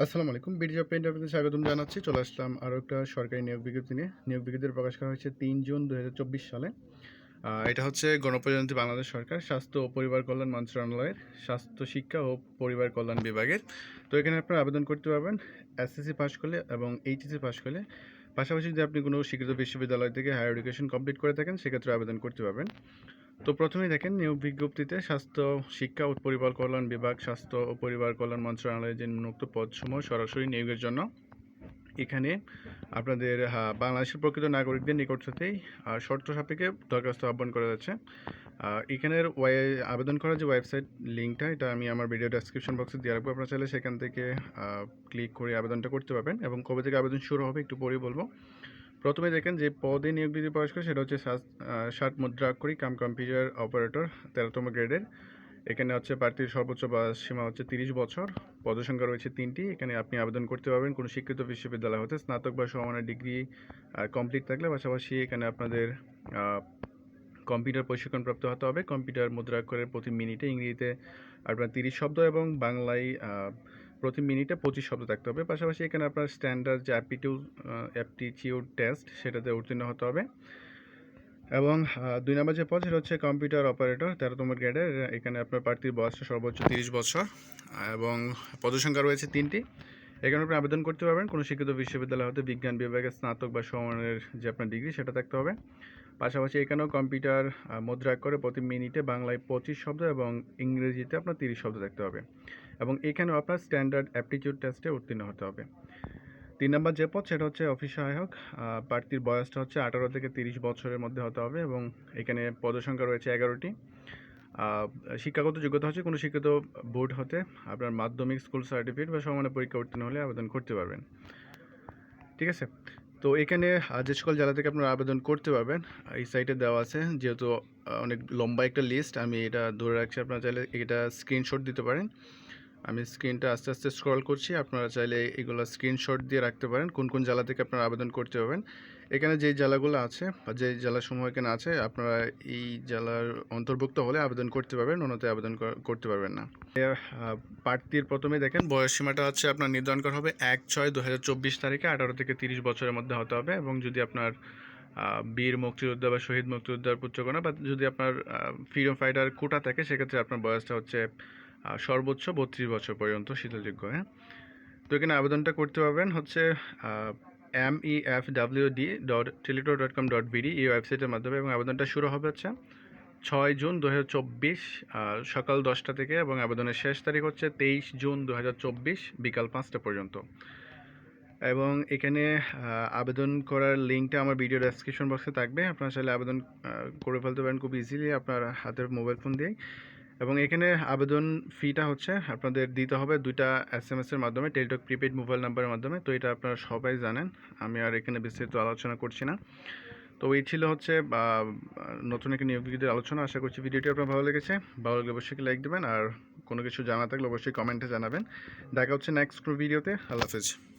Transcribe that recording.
আসসালামু আলাইকুম BD job paint আপনাদের স্বাগতম জানাচ্ছি। চলে আসলাম আরও একটা সরকারি নিয়োগ বিজ্ঞপ্তি নিয়ে। নিয়োগ বিজ্ঞপ্তি প্রকাশ করা হয়েছে তিন জুন দু হাজার চব্বিশ সালে। এটা হচ্ছে গণপ্রজাতন্ত্রী বাংলাদেশ সরকার, স্বাস্থ্য ও পরিবার কল্যাণ মন্ত্রণালয়ের স্বাস্থ্য শিক্ষা ও পরিবার কল্যাণ বিভাগের। তো এখানে আপনারা আবেদন করতে পারবেন এসএসসি পাস করলে এবং এইচএসসি পাস করলে। পাশাপাশি যদি আপনি কোনো স্বীকৃত বিশ্ববিদ্যালয় থেকে হায়ার এডুকেশন কমপ্লিট করে থাকেন, সেক্ষেত্রে আবেদন করতে পারবেন। তো প্রথমেই দেখেন নিয়োগ বিজ্ঞপ্তিতে স্বাস্থ্য শিক্ষা ও পরিবার কল্যাণ বিভাগ স্বাস্থ্য ও পরিবার কল্যাণ মন্ত্রণালয়ের যে নিম্নোক্ত পদসমূহ সরাসরি নিয়োগের জন্য এখানে আপনাদের বাংলাদেশের প্রকৃত নাগরিকদের নিকট আহ, শর্ত সাপেক্ষে দরখাস্ত আহ্বান করা যাচ্ছে। এখানের ওয়াই আবেদন করার যে ওয়েবসাইট লিঙ্কটা এটা আমি আমার ভিডিও ডেসক্রিপশন বক্সে দিয়ে রাখব। আপনারা চাইলে সেখান থেকে ক্লিক করে আবেদনটা করতে পারবেন এবং কবে থেকে আবেদন শুরু হবে একটু পরেই বলব। প্রথমে দেখেন যে পদে নিয়োগ বিধি প্রকাশ করে সেটা হচ্ছে ষাট মুদ্রা আক্ষরিক কাম কম্পিউটার অপারেটর, তেরোতম গ্রেডের। এখানে হচ্ছে প্রার্থীর সর্বোচ্চ বয়স সীমা হচ্ছে তিরিশ বছর। পদসংখ্যা রয়েছে তিনটি। এখানে আপনি আবেদন করতে পারবেন। কোনো শিক্ষিত বিশ্ববিদ্যালয় হতে স্নাতক বা সমানের ডিগ্রি কমপ্লিট থাকলে পাশাপাশি এখানে আপনাদের কম্পিউটার প্রশিক্ষণপ্রাপ্ত হতে হবে। কম্পিউটার মুদ্রা করে প্রতি মিনিটে ইংরেজিতে আপনার তিরিশ শব্দ এবং বাংলায় প্রতি মিনিটে পঁচিশ শব্দ থাকতে হবে। পাশাপাশি এখানে আপনার স্ট্যান্ডার্ড যে অ্যাপটিটিউড অ্যাপটিচিউড টেস্ট সেটাতে উত্তীর্ণ হতে হবে। এবং দুই নম্বর যে পদ সেটা হচ্ছে কম্পিউটার অপারেটর তেরোতম গ্রেডের এখানে আপনার প্রার্থীর বয়স সর্বোচ্চ তিরিশ বছর। এবং পদসংখ্যা রয়েছে তিনটি। এখানে আপনি আবেদন করতে পারবেন। কোনো শিক্ষিত বিশ্ববিদ্যালয় হতে বিজ্ঞান বিভাগে স্নাতক বা সমানের যে আপনার ডিগ্রি সেটা থাকতে হবে। পাশাপাশি এখানেও কম্পিউটার মুদ্রা করে প্রতি মিনিটে বাংলায় পঁচিশ শব্দ এবং ইংরেজিতে আপনার তিরিশ শব্দ থাকতে হবে। এবং এখানেও আপনার স্ট্যান্ডার্ড অ্যাপটিটিউড টেস্টে উত্তীর্ণ হতে হবে। তিন নম্বর যে পদ, সেটা হচ্ছে অফিস সহায়ক। প্রার্থীর বয়সটা হচ্ছে আঠারো থেকে তিরিশ বছরের মধ্যে হতে হবে এবং এখানে পদসংখ্যা রয়েছে এগারোটি। শিক্ষাগত যোগ্যতা হচ্ছে কোনো শিক্ষিত বোর্ড হতে আপনার মাধ্যমিক স্কুল সার্টিফিকেট বা সমানের পরীক্ষা উত্তীর্ণ হলে আবেদন করতে পারবেন। ঠিক আছে? তো এখানে যে সকল জেলা থেকে আপনারা আবেদন করতে পারবেন। এই সাইটে দেওয়া আছে, যেহেতু অনেক লম্বা একটা লিস্ট আমি এটা ধরে রাখছি, আপনারা চাইলে এটা স্ক্রিনশট দিতে পারেন। আমি স্ক্রিনটা আস্তে আস্তে স্ক্রল করছি। আপনারা চাইলে এগুলো স্ক্রিনশট দিয়ে রাখতে পারেন। কোন কোন জেলা থেকে আপনারা আবেদন করতে পারবেন। এখানে যে জেলাগুলো আছে বা যে জেলাসমূহ এখানে আছে, আপনারা এই জেলার অন্তর্ভুক্ত হলে আবেদন করতে পারবেন অন্যতে আবেদন করতে পারবেন না। প্রার্থীর প্রথমে দেখেন, বয়স সীমাটা হচ্ছে আপনার নির্ধারণ করা হবে এক ছয় দু তারিখে, আঠারো থেকে তিরিশ বছরের মধ্যে হতে হবে এবং যদি আপনার বীর মুক্তিযোদ্ধা বা শহীদ মুক্তিযোদ্ধার পুত্রকণা বা যদি আপনার ফ্রিডম ফাইটার কোটা থাকে, সেক্ষেত্রে আপনার বয়সটা হচ্ছে সর্বোচ্চ বত্রিশ বছর পর্যন্ত শীতলযোগ্য হ্যাঁ? তো এখানে আবেদনটা করতে পারবেন হচ্ছে M E F W D dot teletalk dot com dot BD এই ওয়েবসাইটের মাধ্যমে এবং আবেদনটা শুরু হবে হচ্ছে ছয় জুন দু হাজার চব্বিশ সকাল দশটা থেকে এবং আবেদনের শেষ তারিখ হচ্ছে তেইশ জুন দু হাজার চব্বিশ, বিকাল পাঁচটা পর্যন্ত। এবং এখানে আবেদন করার লিঙ্কটা আমার ভিডিও ডেসক্রিপশন বক্সে থাকবে। আপনারা চাইলে আবেদন করে ফেলতে পারেন খুব ইজিলি আপনার হাতের মোবাইল ফোন দিয়েই। এবং এখানে আবেদন ফিটা হচ্ছে আপনাদের দিতে হবে দুইটা এস এম এসের মাধ্যমে টেলিটক প্রিপেড মোবাইল নাম্বারের মাধ্যমে। তো এটা আপনারা সবাই জানেন, আমি আর এখানে বিস্তারিত আলোচনা করছি না। তো এই ছিল হচ্ছে নতুন একটা নিয়োগ আলোচনা। আশা করছি ভিডিওটি আপনার ভালো লেগেছে। ভালো লাগলে অবশ্যই লাইক দেবেন, আর কোনো কিছু জানা থাকলে অবশ্যই কমেন্টে জানাবেন। দেখা হচ্ছে নেক্সট ভিডিওতে আল্লাহ হাফেজ।